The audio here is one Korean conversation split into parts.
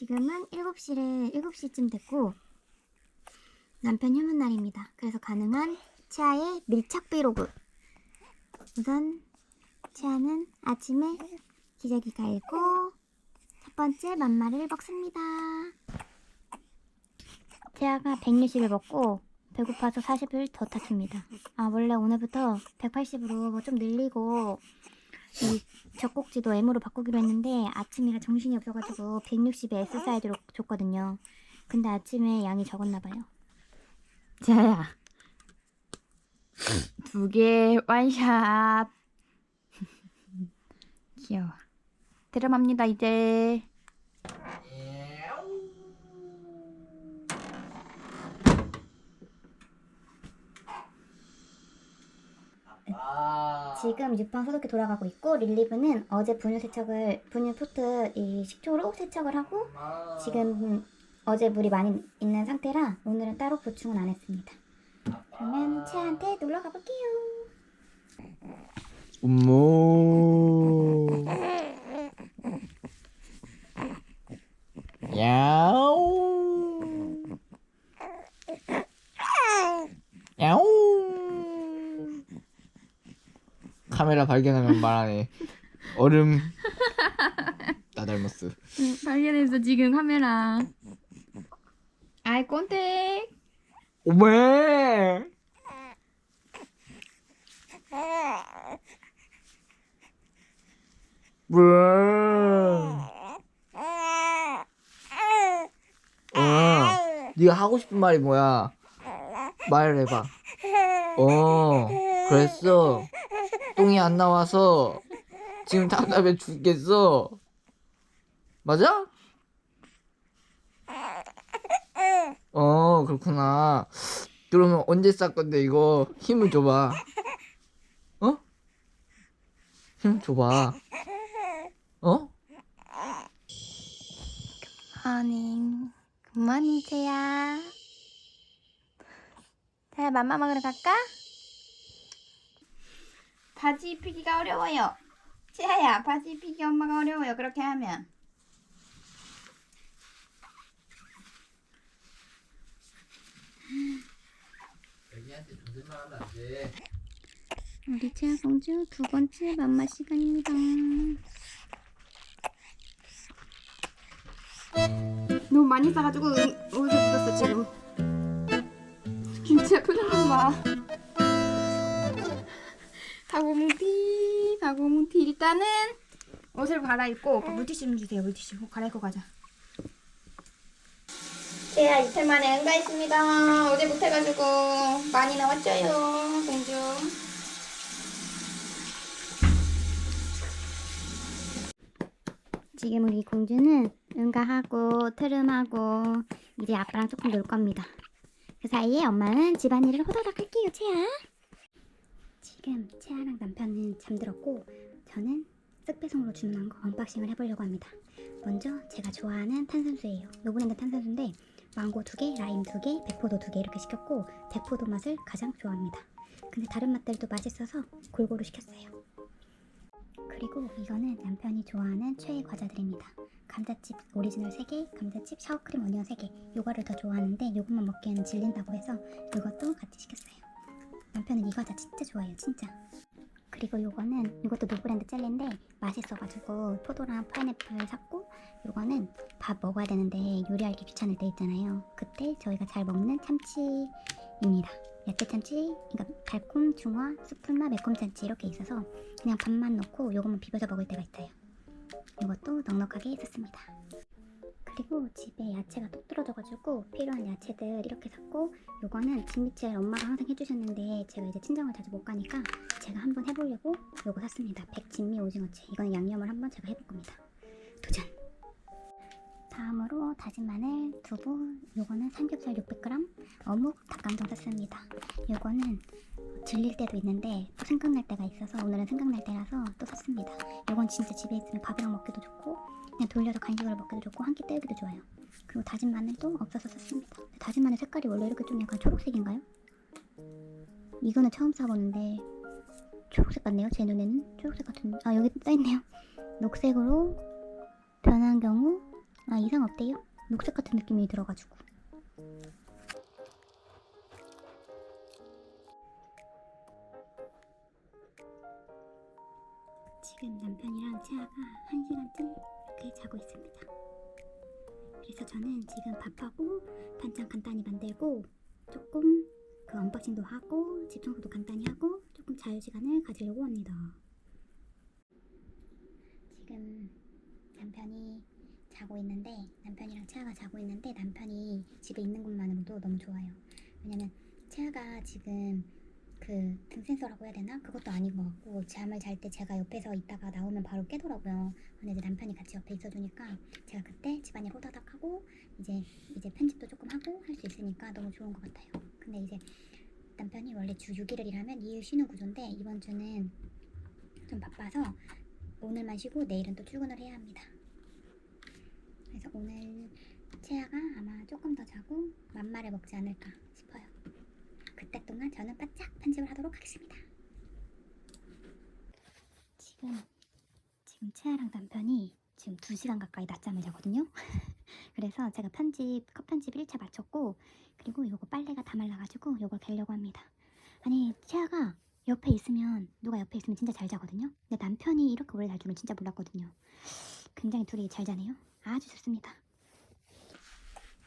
지금은 7시를 7시쯤 됐고 남편 휴문 날입니다. 그래서 가능한 치아의 밀착 브이로그. 우선 치아는 아침에 기저귀 갈고 첫 번째 맘마를 먹습니다. 치아가 160을 먹고 배고파서 40을 더 탔습니다. 아 원래 오늘부터 180으로 뭐 좀 늘리고 이 젖꼭지도 M으로 바꾸기로 했는데 아침이라 정신이 없어가지고 160에 S 사이즈로 줬거든요. 근데 아침에 양이 적었나봐요. 자야. 두 개 완샷. 귀여워. 들어갑니다 이제 지금 육방 소독기 돌아가고 있고 릴리브는 어제 분유 세척을 분유 포트 이 식초로 세척을 하고 지금 어제 물이 많이 있는 상태라 오늘은 따로 보충은 안 했습니다. 그러면 채한테 놀러 가볼게요. 음모 야옹 야옹 카메라 발견하면 말하네 얼음. 나 닮았어. 발견했어 지금 카메라. 아이 꼰대. 오메 뭐야 어. 네가 하고 싶은 말이 뭐야? 말을 해봐. 어. 그랬어 똥이 안 나와서 지금 답답해 죽겠어 맞아? 어 그렇구나 그러면 언제 쌀 건데 이거 힘을 줘봐 어? 힘 줘봐 어? morning, 채야. 채야, 맘마 먹으러 갈까? 바지 입히기가 어려워요. 채아야 바지 입히기 엄마가 어려워요. 그렇게 하면. 애기한테 조들만 하면 안 돼. 우리 채야 공주 두 번째 맘마 시간입니다. 너무 많이 싸가지고 옷을 묻었어 지금. 김치야 표정 좀 봐 다고뭉티 다고뭉티. 일단은 옷을 갈아입고 오빠 물티슈 좀 주세요 물티슈 옷 갈아입고 가자. 제야 이틀 만에 응가했습니다. 어제 못해가지고 많이 나왔죠요 공주 지금 우리 공주는 응가하고 트름하고 이제 아빠랑 조금 놀 겁니다. 그 사이에 엄마는 집안일을 호다닥 할게요, 채아. 지금 채아랑 남편은 잠들었고 저는 쓱배송으로 주문한 거 언박싱을 해보려고 합니다. 먼저 제가 좋아하는 탄산수예요. 요 브랜드 탄산수인데 망고 두 개, 라임 두 개, 백포도 두개 이렇게 시켰고 백포도 맛을 가장 좋아합니다. 근데 다른 맛들도 맛있어서 골고루 시켰어요. 그리고 이거는 남편이 좋아하는 최애 과자들입니다. 감자칩 오리지널 3개, 감자칩 샤워크림 어니언 3개. 요거를 더 좋아하는데 요것만 먹기에는 질린다고 해서 요것도 같이 시켰어요. 남편은 이 과자 진짜 좋아해요, 진짜. 그리고 요거는 이것도 노브랜드 젤리인데 맛있어가지고 포도랑 파인애플 샀고 요거는 밥 먹어야 되는데 요리하기 귀찮을 때 있잖아요. 그때 저희가 잘 먹는 참치입니다. 야채 참치, 그러니까 달콤, 중화, 숯불맛, 매콤 참치 이렇게 있어서 그냥 밥만 넣고 요것만 비벼서 먹을 때가 있어요. 이것도 넉넉하게 샀습니다. 그리고 집에 야채가 뚝 떨어져가지고 필요한 야채들 이렇게 샀고 요거는 진미채를 엄마가 항상 해주셨는데 제가 이제 친정을 자주 못 가니까 제가 한번 해보려고 요거 샀습니다. 백진미 오징어채 이거는 양념을 한번 제가 해볼 겁니다. 도전! 다음으로 다진 마늘, 두부, 요거는 삼겹살 600g, 어묵, 닭강정 샀습니다. 요거는 질릴 때도 있는데 또 생각날 때가 있어서 오늘은 생각날 때라서 또 샀습니다. 이건 진짜 집에 있으면 밥이랑 먹기도 좋고 그냥 돌려서 간식으로 먹기도 좋고 한 끼 때우기도 좋아요. 그리고 다진 마늘도 없어서 샀습니다. 다진 마늘 색깔이 원래 이렇게 좀 약간 초록색인가요? 이거는 처음 사보는데 초록색 같네요. 제 눈에는 초록색 같은데 아 여기 써있네요. 녹색으로 변한 경우 아 이상 어때요? 녹색 같은 느낌이 들어가지고 지금 남편이랑 채아가 한 시간쯤 이렇게 자고 있습니다. 그래서 저는 지금 밥하고 반찬 간단히 만들고 조금 그 언박싱도 하고 집 청소도 간단히 하고 조금 자유 시간을 가지려고 합니다. 지금 남편이 자고 있는데 남편이랑 채아가 자고 있는데 남편이 집에 있는 것만으로도 너무 좋아요. 왜냐면 채아가 지금 그 등센서라고 해야 되나? 그것도 아닌 것 같고 잠을 잘 때 제가 옆에서 있다가 나오면 바로 깨더라고요. 근데 이제 남편이 같이 옆에 있어주니까 제가 그때 집안일 호다닥 하고 이제 이제 편집도 조금 하고 할 수 있으니까 너무 좋은 것 같아요. 근데 이제 남편이 원래 주 6일을 일하면 2일 쉬는 구조인데 이번 주는 좀 바빠서 오늘만 쉬고 내일은 또 출근을 해야 합니다. 그래서 오늘 채아가 아마 조금 더 자고 맘마를 먹지 않을까 싶어요. 그때 동안 저는 바짝 편집을 하도록 하겠습니다. 지금 지금 채아랑 남편이 지금 2시간 가까이 낮잠을 자거든요. 그래서 제가 편집 컷 편집 1차 마쳤고 그리고 요거 빨래가 다 말라가지고 요걸 개려고 합니다. 아니 채아가 옆에 있으면 누가 옆에 있으면 진짜 잘 자거든요. 근데 남편이 이렇게 오래 잘 줄은 진짜 몰랐거든요. 굉장히 둘이 잘 자네요. 아주 좋습니다.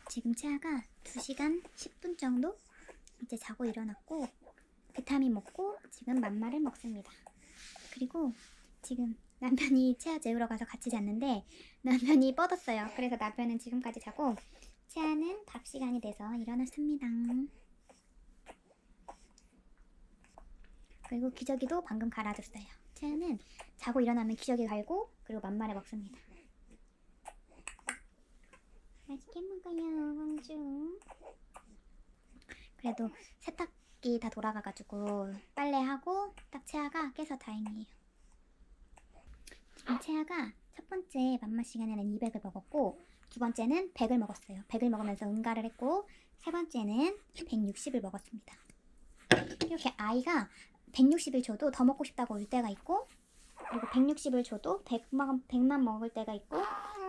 지금 채아가 2시간 10분 정도 이제 자고 일어났고 비타민 먹고 지금 맘마를 먹습니다. 그리고 지금 남편이 채아 재우러 가서 같이 잤는데 남편이 뻗었어요. 그래서 남편은 지금까지 자고 채아는 밥 시간이 돼서 일어났습니다. 그리고 기저귀도 방금 갈아줬어요. 채아는 자고 일어나면 기저귀 갈고 그리고 맘마를 먹습니다. 맛있게 먹어요, 공주. 그래도 세탁기 다 돌아가가지고 빨래하고 딱 채아가 깨서 다행이에요. 지금 채아가 첫 번째 맘마 시간에는 200을 먹었고 두 번째는 100을 먹었어요. 100을 먹으면서 응가를 했고 세 번째는 160을 먹었습니다. 이렇게 아이가 160을 줘도 더 먹고 싶다고 울 때가 있고 그리고 160을 줘도 100만, 100만 먹을 때가 있고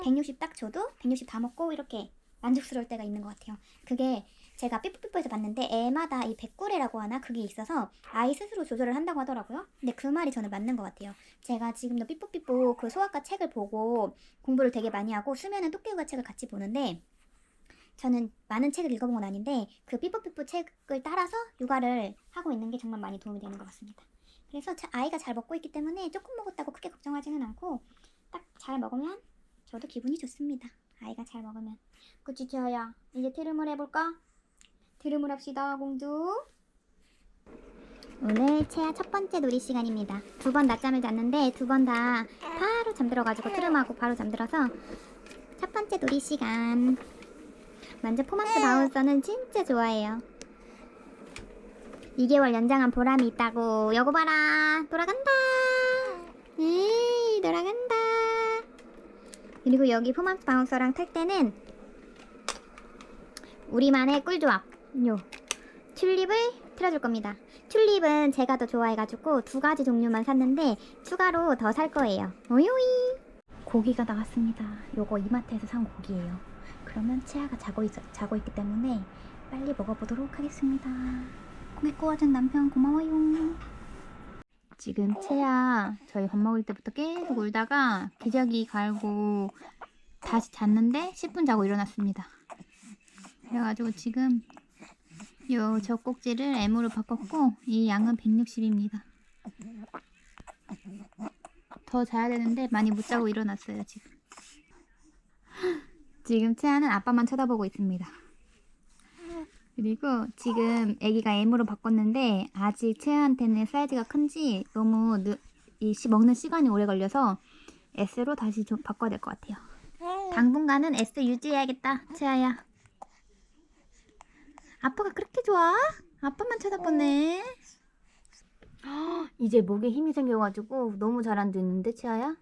160 딱 줘도 160 다 먹고 이렇게 만족스러울 때가 있는 것 같아요. 그게 제가 삐뽀삐뽀에서 봤는데 애마다 이 백구레라고 하나 그게 있어서 아이 스스로 조절을 한다고 하더라고요. 근데 그 말이 저는 맞는 것 같아요. 제가 지금도 삐뽀삐뽀 그 소아과 책을 보고 공부를 되게 많이 하고 수면은 토끼가 책을 같이 보는데 저는 많은 책을 읽어본 건 아닌데 그 삐뽀삐뽀 책을 따라서 육아를 하고 있는 게 정말 많이 도움이 되는 것 같습니다. 그래서 자- 아이가 잘 먹고 있기 때문에 조금 먹었다고 크게 걱정하지는 않고 딱 잘 먹으면 저도 기분이 좋습니다. 아이가 잘 먹으면. 그치 지아야 이제 트름을 해볼까? 트름을 합시다 공주. 오늘 채아 첫 번째 놀이 시간입니다. 두 번 낮잠을 잤는데 두 번 다 바로 잠들어가지고 트름하고 바로 잠들어서 첫 번째 놀이 시간. 완전 포마스 바운서는 진짜 좋아해요. 2개월 연장한 보람이 있다고. 여거 봐라. 돌아간다. 에이, 돌아간다. 그리고 여기 포마스 바운서랑 탈 때는 우리만의 꿀조합. 요. 튤립을 틀어줄 겁니다. 튤립은 제가 더 좋아해가지고 두 가지 종류만 샀는데 추가로 더 살 거예요. 오요이. 고기가 나왔습니다. 요거 이마트에서 산 고기예요. 그러면 채아가 자고, 있, 자고 있기 때문에 빨리 먹어보도록 하겠습니다. 고기 구워준 남편 고마워요. 지금 채아 저희 밥 먹을 때부터 계속 울다가 기저귀 갈고 다시 잤는데 10분 자고 일어났습니다. 그래가지고 지금 요 젖꼭지를 M으로 바꿨고 이 양은 160입니다. 더 자야 되는데 많이 못 자고 일어났어요 지금. 지금 채아는 아빠만 쳐다보고 있습니다. 그리고 지금 아기가 M으로 바꿨는데 아직 채아한테는 사이즈가 큰지 너무 늦, 이 시, 먹는 시간이 오래 걸려서 S로 다시 좀 바꿔야 될 것 같아요. 당분간은 S 유지해야겠다, 채아야. 아빠가 그렇게 좋아? 아빠만 쳐다보네. 헉, 이제 목에 힘이 생겨가지고 너무 잘 안 듣는데, 채아야?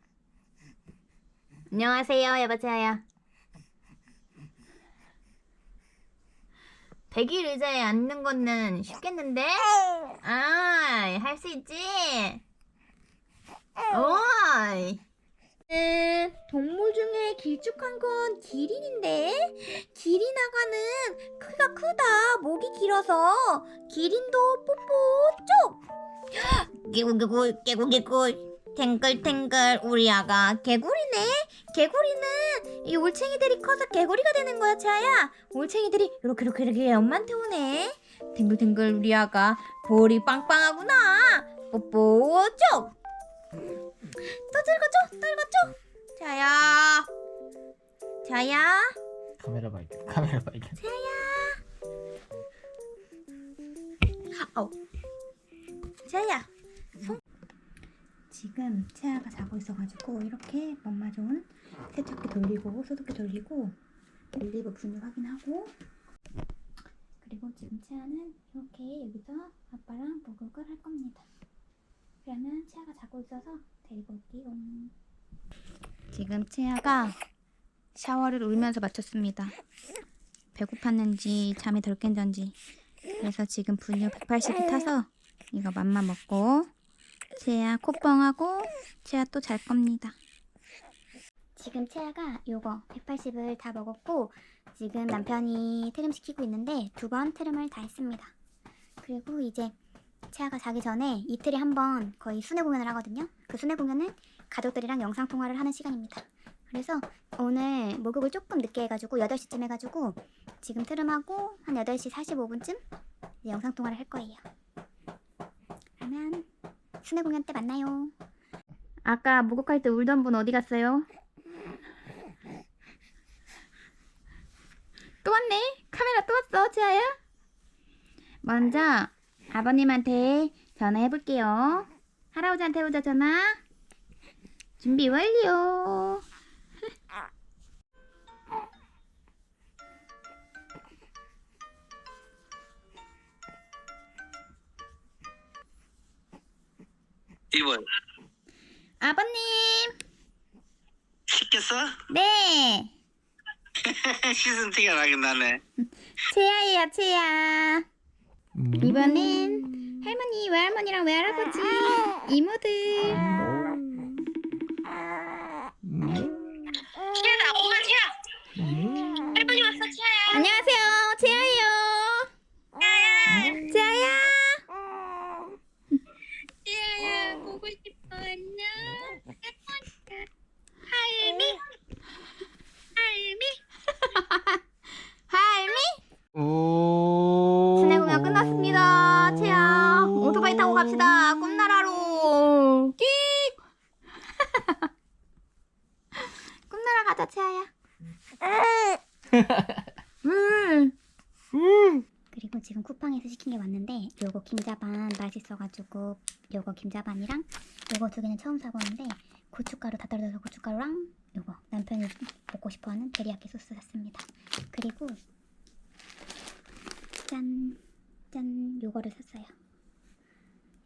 안녕하세요, 여보 채아야. 백일 의자에 앉는 거는 쉽겠는데? 아, 할 수 있지? 오이. 음, 동물 중에 길쭉한 건 기린인데 기린아가는 크기가 크다 목이 길어서 기린도 뽀뽀 쪽. 개구개구 개구개구 탱글탱글 우리 아가. 개구리네. 개구리는 이 올챙이들이 커서 개구리가 되는 거야 차야. 올챙이들이 이렇게 이렇게 이렇게 엄마한테 오네. 탱글탱글 우리 아가 볼이 빵빵하구나. 뽀뽀 쪽 또 들어줘 들어줘 자야. 자야. 카메라 발견. 카메라 발견. 자야. 손. 지금 채아가 자고 있어가지고 이렇게 맘마 좋은 세척기 돌리고 소독기 돌리고 올리브 분유 확인하고. 그리고 지금 채아는 이렇게 여기서 아빠랑 목욕을 할 겁니다. 그러면 채아가 자고 있어서 올게요 지금 채아가 샤워를 울면서 마쳤습니다 배고팠는지 잠이 덜 깬전지 그래서 지금 분유 180이 타서 이거 맘마 먹고 채야 콧뻥하고 채야 또잘 겁니다. 지금 채아가 요거 180을 다 먹었고 지금 남편이 트림 시키고 있는데 두 번 트림을 다 했습니다. 그리고 이제 채아가 자기 전에 이틀에 한 번 거의 순회 공연을 하거든요. 그 순회 공연은 가족들이랑 영상 통화를 하는 시간입니다. 그래서 오늘 목욕을 조금 늦게 해가지고 8시쯤 해가지고 지금 트림하고 한 8시 45분쯤 영상 통화를 할 거예요. 그러면 순회 공연 때 만나요. 아까 목욕할 때 울던 분 어디 갔어요? 또 왔네. 카메라 또 왔어, 채아야. 먼저 아버님한테 전화해 볼게요. 할아버지한테 해보자 전화. 준비 완료. 이번 아버님. 시켰어? 네. 씻은 티가 나긴 나네. 채아예요, 채아. 음. 이번엔 할머니, 외할머니랑 외할아버지, 이모들. 티야다, 엄마 티야. 음. 할머니 왔어, 티야야. 안녕하세요, 채아예요. 채아야. 티야야, 보고 싶어, 안녕. 할미? 할미? 할미. 오. 순회 공연 끝났습니다. 채아, 오토바이 타고 갑시다. 꿈나라로. 끽. 꿈나라 가자, 채아야. 음. 그리고 지금 쿠팡에서 시킨 게 왔는데 김자반 맛있어가지고 요거 김자반이랑 요거 두 개는 처음 사보는데 고춧가루 다 떨어져서 고춧가루랑 요거 남편이 먹고 싶어하는 데리야끼 소스 샀습니다. 그리고 짠, 짠 요거를 샀어요.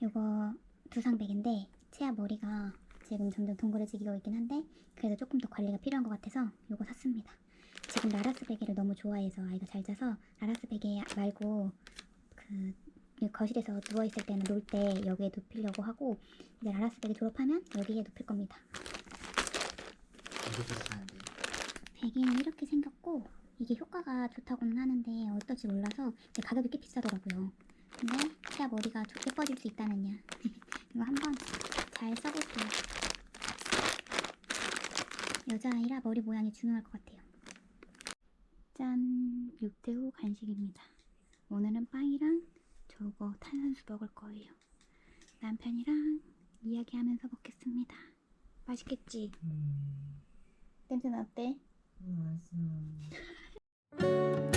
요거 두상백인데 치아 머리가 지금 점점 동그래지고 있긴 한데 그래도 조금 더 관리가 필요한 것 같아서 요거 샀습니다. 지금 라라스 베개를 너무 좋아해서 아이가 잘 자서 라라스 베개 말고 그 거실에서 누워 있을 때는 놀 때 여기에 눕히려고 하고 이제 라라스 베개 졸업하면 여기에 눕힐 겁니다. 베개는 이렇게 생겼고 이게 효과가 좋다고는 하는데 어떨지 몰라서 근데 가격이 꽤 비싸더라고요. 근데 치아 머리가 좋- 예뻐질 수 있다느냐 이거 한번 잘 써볼게요. 여자아이라 머리 모양이 중요할 것 같아요. 짠! 6대 후 간식입니다. 오늘은 빵이랑 저거 탄산수 먹을 거예요. 남편이랑 이야기하면서 먹겠습니다. 맛있겠지? 음. 냄새는 어때? 음, 맛있어.